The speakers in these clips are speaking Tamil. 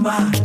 my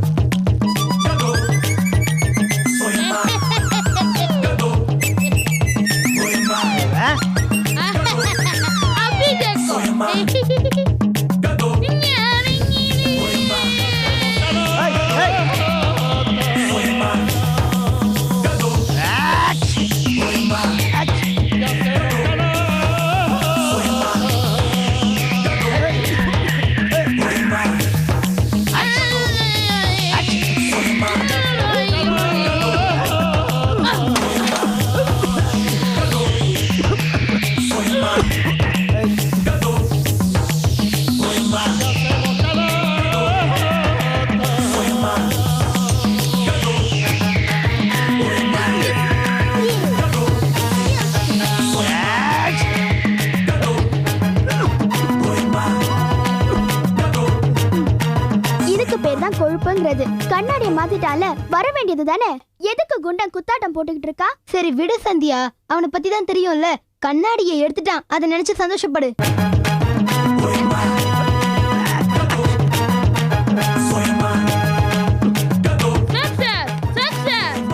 மாத்திட்டால வர வேண்டியது தானே? எதுக்கு குண்டன் குத்தாட்டம் போட்டுக்கிட்டு இருக்கா? சரி விடு சந்தியா. அவனை பத்தி தான் தெரியும்ல. கண்ணாடியை எடுத்துட்டான். அதை நினைச்சு சந்தோஷப்படு.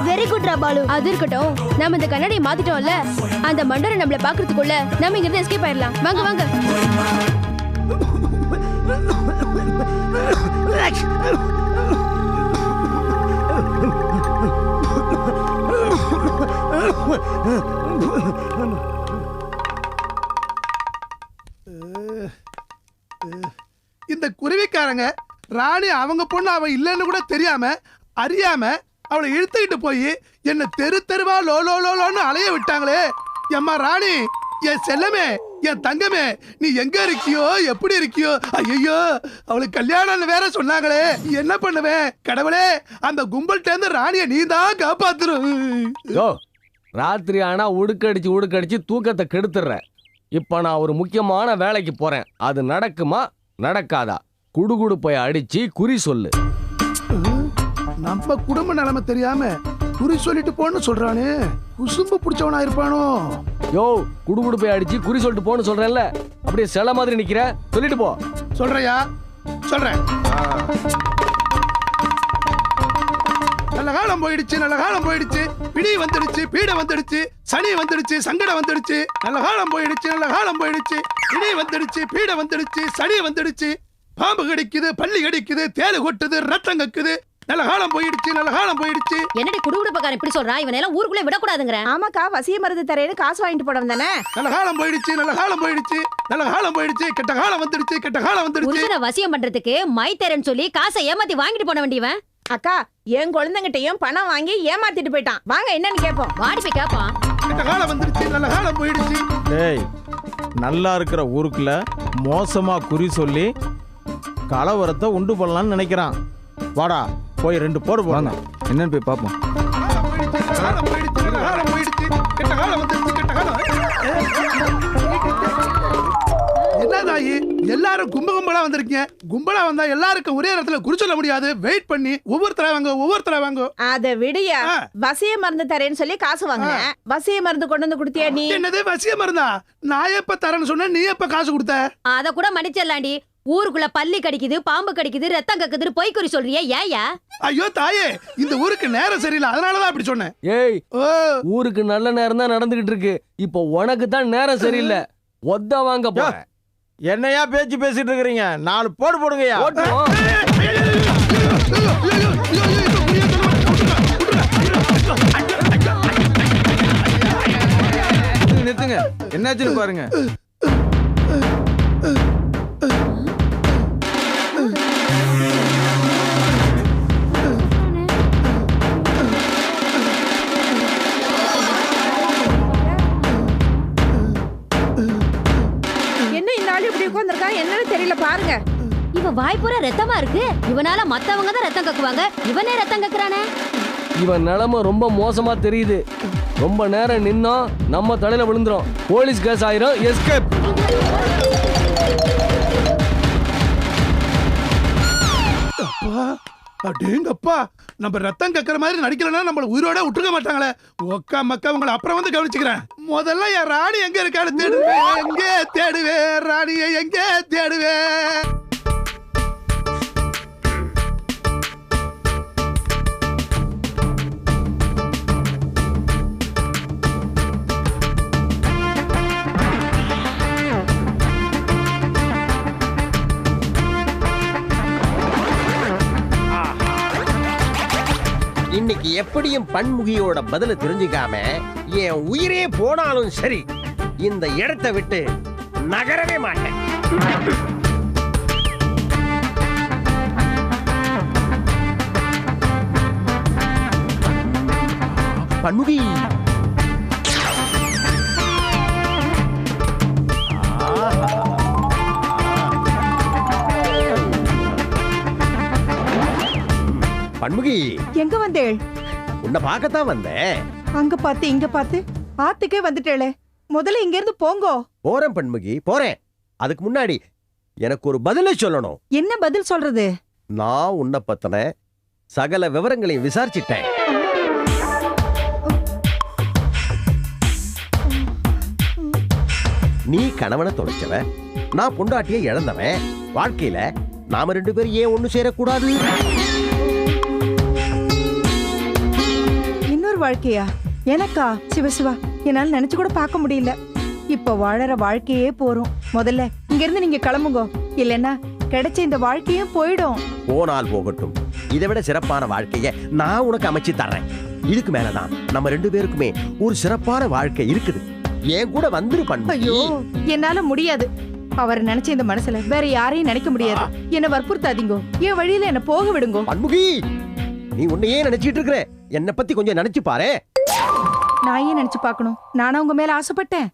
Very good Balu. அது இருக்கட்டும். நம்ம இந்த கண்ணாடியை மாத்திட்டோம்ல. அந்த மண்டரை நம்மள பாக்குறதுக்குள்ள நம்ம இங்க இருந்து எஸ்கேப் ஆயிடலாம். வாங்க வாங்க. இந்த குருவிக்காரங்க ராணி அவங்க பொண்ணு அவ இல்லைன்னு கூட தெரியாம அறியாம அவளை இழுத்துக்கிட்டு போய் என்ன தெரு தெருவா லோ லோ லோன்னு அலைய விட்டாங்களே. எம்மா ராணி என் செல்லமே என் தங்கமே நீ எங்க இருக்கியோ எப்படி இருக்கியோ ஐயோ அவளுக்கு கல்யாணம்னு வேற சொன்னாங்களே என்ன பண்ணுவேன்? கடவுளே அந்த கும்பல்கிட்ட இருந்து ராணிய நீ தான் காப்பாத்துரும் யோ ராத்திரி ஆனா உடுக்கடிச்சு உடுக்கடிச்சு தூக்கத்தை கெடுத்துடுற. இப்போ நான் ஒரு முக்கியமான வேலைக்கு போறேன். அது நடக்குமா? நடக்காதா? குடுகுடு போய் அடிச்சு குறி சொல்லு. நம்ம குடும்ப நிலைமை தெரியாம குறி சொல்லிட்டு போன்னு சொல்றானே. குசும்பு பிடிச்சவனா இருப்பானோ? யோ குடுகுடு போய் அடிச்சு குறி சொல்லிட்டு போன்னு சொல்றேன்ல. அப்படியே சில மாதிரி நிக்கிற. சொல்லிட்டு போ. சொல்றியா? சொல்றேன். நல்ல காலம் போயிடுச்சு நல்ல காலம் போயிடுச்சு. பிடி வந்துடுச்சு பீடை வந்துடுச்சு சனி வந்துடுச்சு சங்கடம் வந்துடுச்சு. நல்ல காலம் போயிடுச்சு நல்ல காலம் போயிடுச்சு. பிடி வந்துடுச்சு பீடை வந்துடுச்சு சனி வந்துடுச்சு. பாம்பு கடிக்குது பள்ளி கடிக்குது தேளு கொட்டுது ரத்தம் கக்குது. நல்ல காலம் போயிடுச்சு நல்ல காலம் போயிடுச்சு. என்னடி குடுகுடுப்பக்காரன் இப்படி சொல்றான் இவனை எல்லாம் ஊருக்குள்ளே விடக்கூடாதுங்கிறேன் ஆமாக்கா வசிய மருந்து தரேன்னு காசு வாங்கிட்டு போனவன் தானே? நல்ல காலம் போயிடுச்சு நல்ல காலம் போயிடுச்சு நல்ல காலம் போயிடுச்சு கெட்ட காலம் வந்துடுச்சு கெட்ட காலம் வந்துடுச்சு. புருஷனை வசியம் பண்றதுக்கு மைத்தரன் சொல்லி காசை ஏமாத்தி வாங்கிட்டு போன வேண்டியவன் அக்கா என் குழந்தைங்கிட்டயும் பணம் வாங்கி ஏமாத்திட்டு போயிட்டான். வாங்க என்னன்னு கேட்போம் வாடி போய் கேப்பான் கெட்ட காலம் வந்துடுச்சு நல்ல காலம் போயிடுச்சு. டேய் நல்லா இருக்கிற ஊருக்குள்ள மோசமா குறி சொல்லி கலவரத்தை உண்டு பண்ணலாம்னு நினைக்கிறான். வாடா போய் ரெண்டு போடு போடுங்க என்னன்னு போய் பார்ப்போம். காலம் போயிடுச்சு நல்ல காலம் போயிடுச்சு கெட்ட காலம் வந்துடுச்சு கெட்ட காலம் என்ன தாயி எல்லாரும் கும்ப கும்பலா வந்திருக்கீங்க. கும்பலா வந்தா எல்லாருக்கும் ஒரே இடத்துல குறி சொல்ல முடியாது. வெயிட் பண்ணி ஒவ்வொருத்தரா வாங்க ஒவ்வொருத்தரா வாங்க. அத விடியா. வசிய மருந்து தரேன்னு சொல்லி காசு வாங்கினேன் வசிய மருந்து கொண்டு வந்து கொடுத்தியா நீ? என்னது வசியம் இருந்தா நான் எப்ப தரேன்னு சொன்ன நீ எப்ப காசு கொடுத்த? அத கூட மன்னிச்சிடலாண்டி. ஊருக்குள்ள பல்லி கடிக்குது பாம்பு கடிக்குது ரத்தம் கக்குதுன்னு பொய் குறி சொல்றியே ஏயா ஐயோ தாயே இந்த ஊருக்கு நேரம் சரியில்லை அதனாலதான் அப்படி சொன்னேன் ஏய் ஓ ஊருக்கு நல்ல நேரம் தான் நடந்துகிட்டு இருக்கு இப்போ உனக்கு தான் நேரம் சரியில்லை ஒத்த வாங்க போறேன் என்னையா பேச்சு பேசிட்டு இருக்கிறீங்க நாலு போடு போடுங்கய்யா. நிறுத்துங்க என்னாச்சுன்னு பாருங்க இவன் வாய் பூரா ரத்தமா இருக்கு. இவனால மத்தவங்க தான் ரத்தம் கக்குவாங்க. இவனே ரத்தம் கக்குறானே. இவன் நிலைமை ரொம்ப மோசமா தெரியுது. ரொம்ப நேரம் நின்னோம் நம்ம தலையில விழுந்துரும். போலீஸ் கேஸ் ஆயிரும். எஸ்கேப் அப்பா அடேங்கப்பா. நம்ம ரத்தம் கக்கிற மாதிரி நடிக்கலன்னா நம்மள உயிரோட விட்டுருக்க மாட்டாங்களே. ஒக்கா மக்கா உங்களை அப்புறம் வந்து கவனிச்சுக்கிறேன். முதல்ல என் ராணி எங்க இருக்கான்னு தேடுவேன். எங்க தேடுவேன்? ராணியை எங்க எப்படியும் பன்முகியோட பதில தெரிஞ்சுக்காம என் உயிரே போனாலும் சரி இந்த இடத்தை விட்டு நகரவே மாட்டேன். பன்முகி. பன்முகி. எங்க வந்தேள்? உன்னை பார்க்கத்தான் வந்தேன். அங்க பார்த்து இங்க பார்த்து. ஆத்துக்கே வந்துட்டேளே. முதல்ல இங்க இருந்து போங்கோ. போறேன் பன்முகி போறேன். அதுக்கு முன்னாடி எனக்கு ஒரு பதிலை சொல்லணும். என்ன பதில் சொல்றது? நான் உன்னை பத்தின சகல விவரங்களையும் விசாரிச்சிட்டேன். நீ கணவனை தொலைச்சவ நான் பொண்டாட்டியை இழந்தவன். வாழ்க்கையில நாம ரெண்டு பேரும் ஏன் ஒண்ணு சேரக்கூடாது? வாழ்க்கையா? எனக்கா? சிவசிவா என்னால நினைச்சு கூட பார்க்க முடியல. இப்ப வாழற வாழ்க்கையே போறோம். முதல்ல இங்க இருந்து நீங்க கிளம்புங்க. இல்லைன்னா கிடைச்ச இந்த வாழ்க்கையும் போயிடும். போனால் போகட்டும். இதை விட சிறப்பான வாழ்க்கைய நான் உனக்கு அமைச்சு தர்றேன். இதுக்கு மேலதான் நம்ம ரெண்டு பேருக்குமே ஒரு சிறப்பான வாழ்க்கை இருக்குது. என் கூட வந்துரு ஐயோ என்னால முடியாது. அவர் நினைச்ச இந்த மனசுல வேற யாரையும் நினைக்க முடியாது. என்ன வற்புறுத்தாதீங்கோ. என் வழியில என்ன போக விடுங்கோ. பன்முகி நீ உன்னையே நினைச்சிட்டு இருக்கிற. என்னை பத்தி கொஞ்சம் நினைச்சு பாரு. நான் ஏன் நினைச்சு பார்க்கணும்? நானா உங்க மேல ஆசைப்பட்டேன்.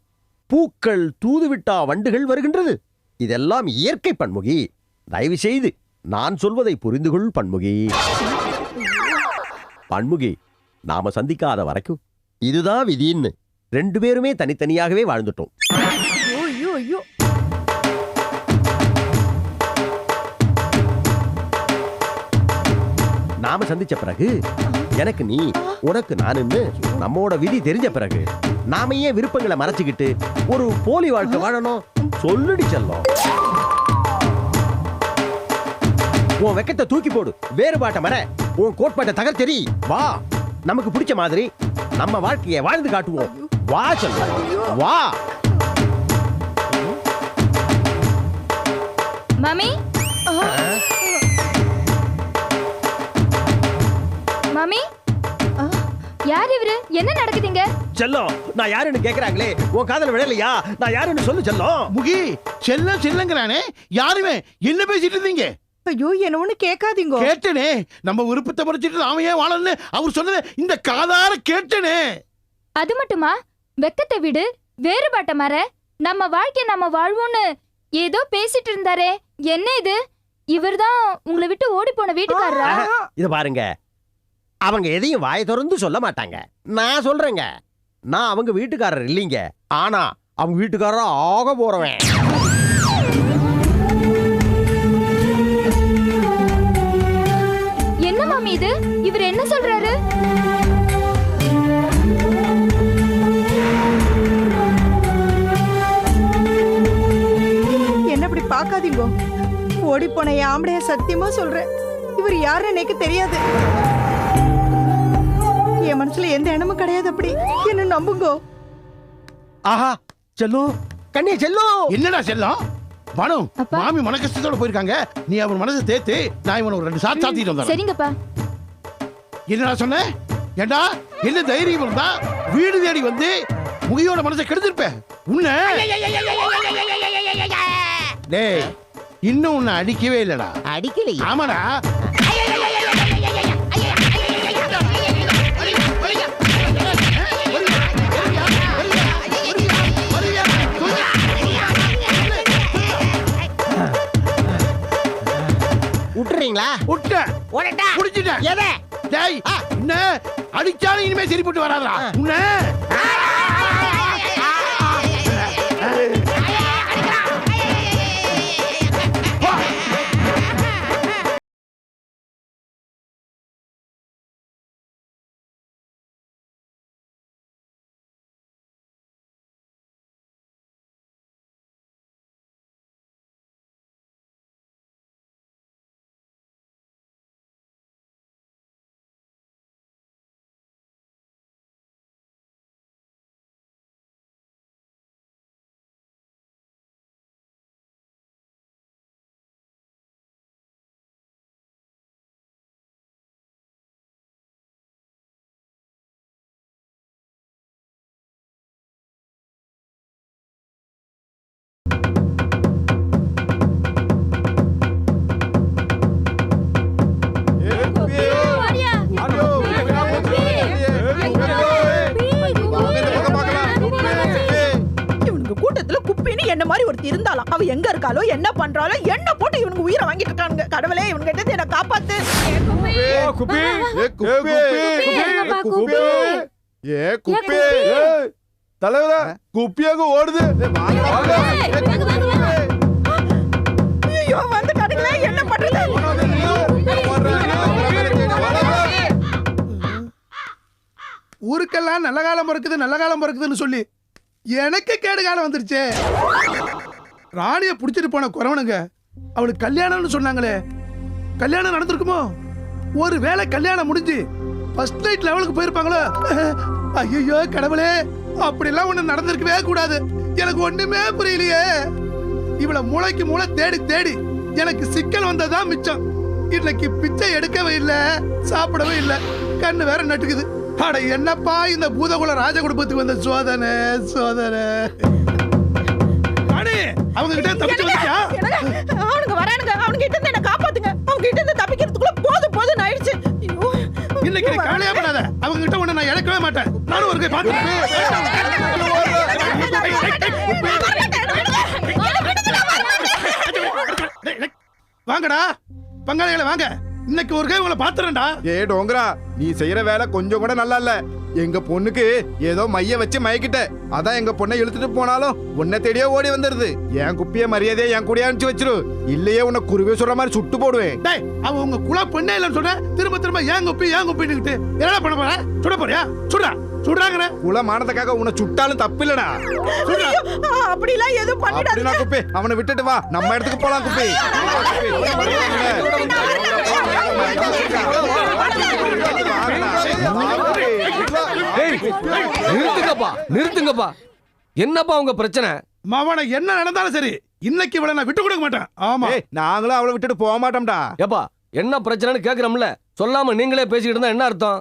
பூக்கள் தூதுவிட்டா வண்டுகள் வருகின்றது. இதெல்லாம் இயற்கை பன்முகி. தயவு செய்து நான் சொல்வதை புரிந்து கொள் பன்முகி. பன்முகி நாம சந்திக்காத வரைக்கும் இதுதான் விதின்னு ரெண்டு பேருமே தனித்தனியாகவே வாழ்ந்துட்டோம். நாம சந்திச்ச பிறகு எனக்கு நீ உனக்கு நானுன்னு நம்மோட விதி தெரிஞ்ச பிறகு நாம ஏன் விருப்பங்களை மறைச்சுக்கிட்டு ஒரு போலி வாழ்க்கை வாழணும்? சொல்லுடி செல்லம். உன் வெக்கத்தை தூக்கி போடு வேறுபாட்டை மற. உன் கோட்பாட்டை தகர்த்தெறி வா. நமக்கு பிடிச்ச மாதிரி நம்ம வாழ்க்கையை வாழ்ந்து காட்டுவோம். வா செல்லம் வா. மம்மி? மம்மி யார் இவரு? என்ன நடக்குதுங்க? செல்லம் நான் யாருன்னு கேக்குறாங்களே? உன் காதல விழலையா நான் யாருன்னு சொல்லு செல்லம். முகி செல்லம் செல்லங்கிறானே. யாருமே? என்ன பேசிட்டு இருந்தீங்க? ஐயோ என்ன ஒண்ணு கேட்காதீங்கோ. கேட்டனே. நம்ம விருப்பத்தை படிச்சுட்டு நாம ஏன் வாழணும்னு அவர் சொன்னதை இந்த காதார கேட்டனே. அது மட்டுமா? வெக்கத்தை விடு. வேறுபாட்ட மற. நம்ம வாழ்க்கை நம்ம வாழ்வோம்னு ஏதோ பேசிட்டு இருந்தாரே. என்ன இது? இவர்தான் உங்களை விட்டு ஓடி போன வீட்டுக்காரரா? இத பாருங்க. அவங்க எதையும் வாய் திறந்து சொல்ல மாட்டாங்க. நான் சொல்றேங்க. நான் அவங்க வீட்டுக்காரர் இல்லைங்க. ஆனா அவங்க வீட்டுக்காரர் ஆக போறவன். என்ன மாமி இது? இவர் என்ன சொல்றாரு? என்ன இப்படி பார்க்காதீங்கோ? ஓடி போன என் ஆம்பளைய சத்தியமா சொல்றேன். இவர் யாருன்னு எனக்கு தெரியாது. என் மனசுல எந்த எண்ணமும் கிடையாது அப்படி. என்ன நம்புங்கோ. ஆஹா செல்லோ. கண்ணே செல்லோ. என்னடா செல்லம் அப்பா. மாமி மன கஷ்டத்தோட போயிருக்காங்க. நீ அவன் மனசை தேத்து நான் இவனை ஒரு ரெண்டு சாத்து சாத்திட்டு வந்தேன். சரிங்கப்பா. என்னடா சொன்ன? ஏண்டா என்ன தைரியம் இருந்தா வீடு தேடி வந்து முகியோட மனசை கெடுத்திருப்ப? உன்னை. டேய் இன்னும் உன்னை அடிக்கவே இல்லடா அடிக்கலையே ஆமாடா விட்டுறீங்களா விட்ட உடட்டா குடிச்சிட்டேன் எதை டேய் என்ன அடிச்சாலும் இனிமே சரிப்பட்டு வராதா உன்னை இருந்தாலும் அவ எங்க இருக்காளோ என்ன பண்றாளோ என்ன போட்டு இவனுக்கு உயிரை வாங்கிட்டு இருக்கானுங்க. கடவுளே இவனுக்கு எடுத்து என்ன காப்பாத்து. ஏ குப்பி. தலைவரே குப்பியாக ஓடுது. ஐயோ வந்து கடவுளே என்ன பண்றது? ஊருக்கெல்லாம் நல்ல காலம் பிறக்குது நல்ல காலம் பிறக்குதுன்னு சொல்லி எனக்கு கேடு காலம் வந்துருச்சே. ராணியை பிடிச்சிட்டு போன குறவனுங்க அவளுக்கு கல்யாணம்னு சொன்னாங்களே. கல்யாணம் நடந்திருக்குமோ? ஒரு வேளை கல்யாணம் முடிஞ்சு ஃபர்ஸ்ட் நைட் லெவலுக்கு போயிருப்பாங்களோ? ஐயோ கடவுளே அப்படிலாம் ஒன்று நடந்திருக்கவே கூடாது. எனக்கு ஒன்றுமே புரியலையே. இவளை மூளைக்கு மூளை தேடி தேடி எனக்கு சிக்கல் வந்ததுதான் மிச்சம். இன்னைக்கு பிச்சை எடுக்கவே இல்லை சாப்பிடவே இல்லை. கண்ணு வேற நட்டுக்குது. அட என்னப்பா இந்த பூதகுல ராஜ குடும்பத்துக்கு வந்த சோதனை சோதனை. ராணி, அவங்க கிட்ட தப்பிச்சு வந்துட்டியா அவனுங்க வரானுங்க கிட்ட இருந்து என்ன காப்பாத்துங்க அவங்க கிட்ட இருந்து தப்பிக்கிறதுக்குள்ள போதும் போதும் ஆயிடுச்சு இன்னைக்கு நீ கவலையா பண்ணாத அவங்க கிட்ட உன்னை நான் இழக்கவே மாட்டேன் நானும் ஒரு கை பார்த்து வாங்கடா பங்காளிகளை வாங்க இன்னைக்கு ஒரு கை உங்களை பாத்துறேன்டா. ஏ டோங்கரா நீ செய்யற வேலை கொஞ்சம் கூட நல்லா இல்ல. எங்க பொண்ணுக்கு ஏதோ மைய வச்சு மயக்கிட்ட. அதான் எங்க பொண்ணை இழுத்துட்டு போனாலும் உன்னை தேடியே ஓடி வந்துருது. என் குப்பிய மரியாதையை என் கூடயே அனுப்பிச்சு வச்சிரு. இல்லையே உன்னை குருவே சொல்ற மாதிரி சுட்டு போடுவேன். டேய் அவ உங்க குல பெண்ணே இல்லைன்னு சொல்ற. திரும்ப திரும்ப ஏன் குப்பி ஏன் குப்பின்னுக்கிட்டு என்ன பண்ண போற? சுட போறியா? சுடா சுடுறாங்கற குல மானத்துக்காக உன்னை சுட்டாலும் தப்பு இல்லடா சுடுறா அப்படிலாம் எதுவும் பண்ணிடாதீங்க. குப்பி அவனை விட்டுட்டு வா. நம்ம இடத்துக்கு போலாம் குப்பி. நிறுத்துங்கப்பா நிறுத்துங்கப்பா என்னப்பா உங்க பிரச்சனை மவன என்ன நடந்தாலும் சரி இன்னைக்கு இவளை நான் விட்டு கொடுக்க மாட்டேன் ஆமா ஏய், நாங்களும் அவளை விட்டுட்டு போக மாட்டோம்டா. ஏப்பா என்ன பிரச்சனைன்னு கேக்குறோம்ல. சொல்லாம நீங்களே பேசிக்கிட்டு இருந்தா என்ன அர்த்தம்?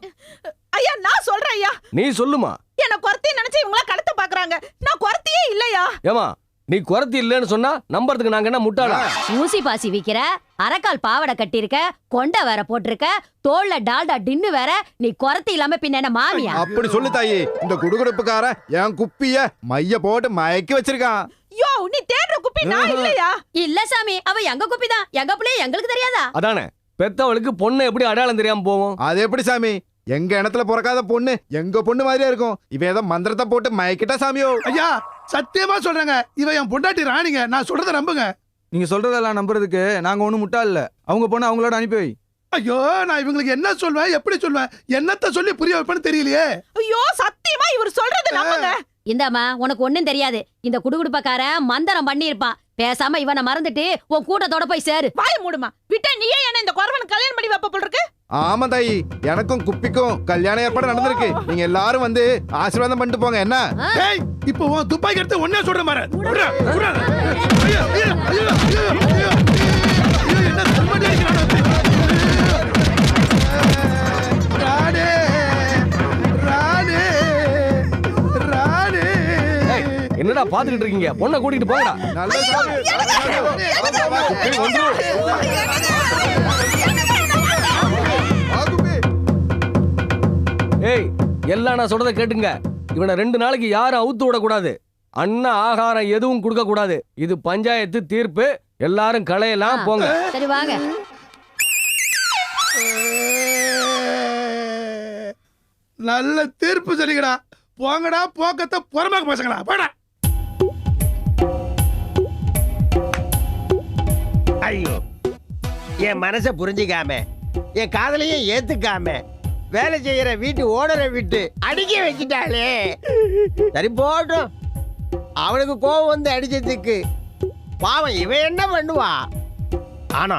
ஐயா நான் சொல்றேன் ஐயா. நீ சொல்லுமா? என்ன குறத்தி நினைச்சு இவங்கள கடத்த பாக்குறாங்க நான் குறத்தியே இல்லையா? ஏமா நீ குறத்தி இல்லைன்னு சொன்னா நம்புறதுக்கு நாங்க என்ன முட்டாளா? ஊசி பாசி விக்கிற அரைக்கால் பாவாடை கட்டியிருக்க கொண்டை வேற போட்டிருக்க தோல்ல டால்டா டின்னு வேற நீ குறத்தி இல்லாம பின்ன என்ன மாமியா? அப்படி சொல்லு தாயி இந்த குடுகுடுப்புக்கார என் குப்பிய மைய போட்டு மயக்கி வச்சிருக்கான். யோ நீ தேடுற குப்பி நான் இல்லையா? இல்ல சாமி அவ எங்க குப்பிதான்? எங்க பிள்ளைய எங்களுக்கு தெரியாதா? அதானே பெத்தவளுக்கு பொண்ணு எப்படி அடையாளம் தெரியாம போவோம் அது எப்படி சாமி எங்க இடத்துல பிறக்காத பொண்ணு எங்க பொண்ணு மாதிரியா இருக்கும். இவன் ஏதோ மந்திரத்தை போட்டு மயக்கிட்டா சாமியோ. ஐயா சத்தியமா சொல்றேங்க. இவ என் பொண்டாட்டி ராணிங்க. நான் சொல்றத நம்புங்க. நீங்க சொல்றதெல்லாம் நம்புறதுக்கு நாங்க ஒண்ணும் முட்டா இல்ல. அவங்க பொண்ணு அவங்களோட அனுப்பி வை. ஐயோ நான் இவங்களுக்கு என்ன சொல்வேன் எப்படி சொல்வேன்? என்னத்த சொல்லி புரிய வைப்பேன்னு தெரியலையே. ஐயோ சத்தியமா இவர் சொல்றது நம்புங்க. இந்தாம்மா உனக்கு ஒண்ணும் தெரியாது. இந்த குடுகுடுப்பக்காரன் மந்திரம் பண்ணி இருப்பான் பேசாம இவனை மறந்துட்டு உன் கூட்டத்தோட போய் சேரு. வாய மூடுமா. விட்டா நீயே என்ன இந்த குறவனுக்கு கல்யாணம் பண்ணி வைப்ப போல் இருக்கு? ஆமா தாயி எனக்கும் குப்பிக்கும் கல்யாண ஏற்பாடு நடந்திருக்கு நீங்க எல்லாரும் வந்து ஆசீர்வாதம் பண்ணிட்டு போங்க என்ன இப்போ உன் துப்பாக்கி எடுத்து ஒன்னே சொல்ற மாதிரி என்னடா பாத்துக்கிட்டு இருக்கீங்க பொண்ணை கூட்டிட்டு போங்கடா ஏய் எல்லாம் நான் சொல்றத கேட்டுங்க. இவனை ரெண்டு நாளைக்கு யாரும் அவுத்து விடக்கூடாது. அண்ணா ஆகாரம் எதுவும் கொடுக்க கூடாது இது பஞ்சாயத்து தீர்ப்பு. எல்லாரும் களையலாம் போங்க. சரி வாங்க. நல்ல தீர்ப்பு சொல்லிக்கடா. போங்கடா போக்கத்தை புறமாக்க பசங்களா போடா ஐயோ என் மனசை புரிஞ்சுக்காம என் காதலையும் ஏத்துக்காம வேலை செய்யற வீட்டு ஓனரை விட்டு அடிக்க வச்சுட்டாளே. சரி போட்டும் அவனுக்கு கோவம் வந்து அடிச்சதுக்கு பாவம் இவன் என்ன பண்ணுவா? ஆனா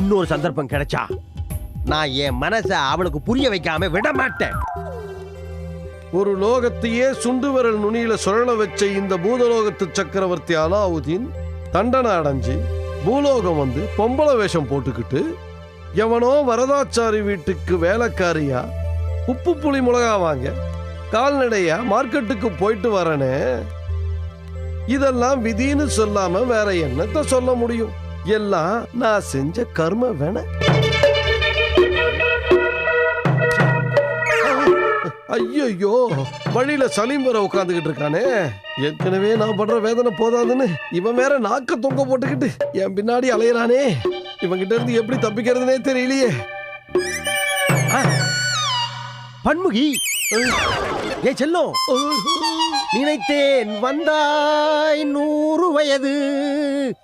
இன்னொரு சந்தர்ப்பம் கிடைச்சா நான் என் மனசை அவளுக்கு புரிய வைக்காம விட மாட்டேன். ஒரு லோகத்தையே சுண்டு விரல் நுனியில சுழல வச்ச இந்த பூதலோகத்து சக்கரவர்த்தி அலாவுதீன் தண்டனை அடைஞ்சு பூலோகம் வந்து பொம்பளை வேஷம் போட்டுக்கிட்டு எவனோ வரதாச்சாரி வீட்டுக்கு வேலைக்காரியா? உப்பு புளி மிளகா வாங்க. கால்நடையா? மார்க்கெட்டுக்கு போயிட்டு வரனே. இதெல்லாம் விதின்னு சொல்லாம வேற என்னத்த சொல்ல முடியும்? எல்லாம் நான் செஞ்ச கர்ம வேண ஐயோ வழியில சலீம் வர உட்காந்துக்கிட்டு இருக்கானே. ஏற்கனவே நான் படுற வேதனை போதாதுன்னு இவன் வேற நாக்க தொங்க போட்டுக்கிட்டு என் பின்னாடி அலையிறானே. இவங்கிட்ட இருந்து எப்படி தப்பிக்கிறதுனே தெரியலையே. பன்முகி. ஏ செல்லும் நினைத்தேன் வந்தாய் நூறு வயது.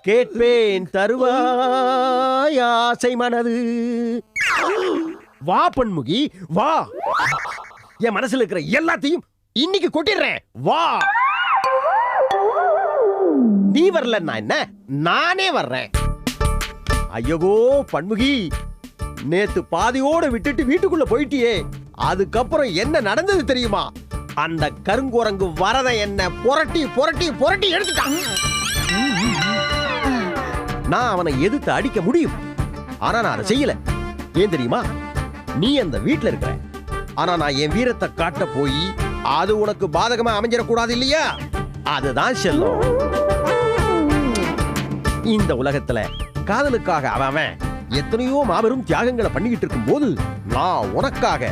கேட்பேன் தருவாய் ஆசை மனது. வா பன்முகி வா. என் மனசுல இருக்கிற எல்லாத்தையும் இன்னைக்கு கொட்டிடுறேன். வா. நீ வரலன்னா என்ன? நானே வர்றேன். ஐயகோ பன்முகி நேத்து பாதியோட விட்டுட்டு வீட்டுக்குள்ள போயிட்டியே. அதுக்கப்புறம் என்ன நடந்தது தெரியுமா? அந்த கருங்குரங்கு வரத என்ன புரட்டி புரட்டி புரட்டி எடுத்துட்டான். நான் அவனை எதிர்த்து அடிக்க முடியும். ஆனா நான் அதை செய்யல. ஏன் தெரியுமா? நீ அந்த வீட்ல இருக்கிற. ஆனா நான் என் வீரத்தை காட்ட போய் அது உனக்கு பாதகமா அமைஞ்சிடக்கூடாது இல்லையா? அதுதான் செல்லும். இந்த உலகத்துல காதலுக்காக அவன் எத்தனையோ மாபெரும் தியாகங்களை பண்ணிக்கிட்டு இருக்கும்போது நான் உனக்காக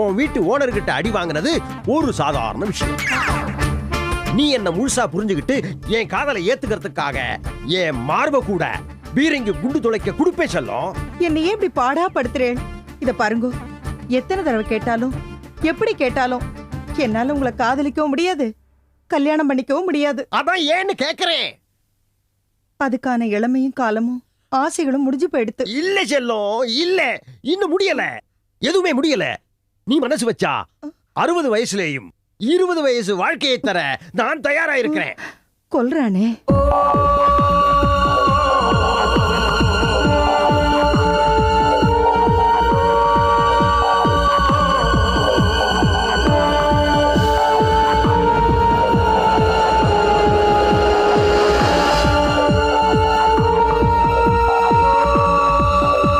உன் வீட்டு ஓனர்கிட்ட அடி வாங்கினது ஒரு சாதாரண விஷயம். நீ என்ன முழுசா புரிஞ்சுக்கிட்டு என் காதலை ஏத்துக்கிறதுக்காக என் மார்ப கூட பீரங்கி குண்டு துளைக்க குடுப்பே செல்லும்? என்னையே இப்படி பாடா படுத்துறேன் இத பாருங்க. எத்தனை தடவை கேட்டாலும் எப்படி கேட்டாலும் என்னால உங்களை காதலிக்கவும் முடியாது கல்யாணம் பண்ணிக்கவும் முடியாது. அதான் ஏன்னு கேக்குறேன். அதுக்கான இளமையும் காலமும் ஆசைகளும் முடிஞ்சு போயிடுத்து. இல்ல செல்லம் இல்ல. இன்னும் முடியல. எதுவுமே முடியல. நீ மனசு வச்சா? அறுபது வயசுலேயும் இருபது வயசு வாழ்க்கையை தர நான் தயாரா இருக்கிறேன் கொல்றானே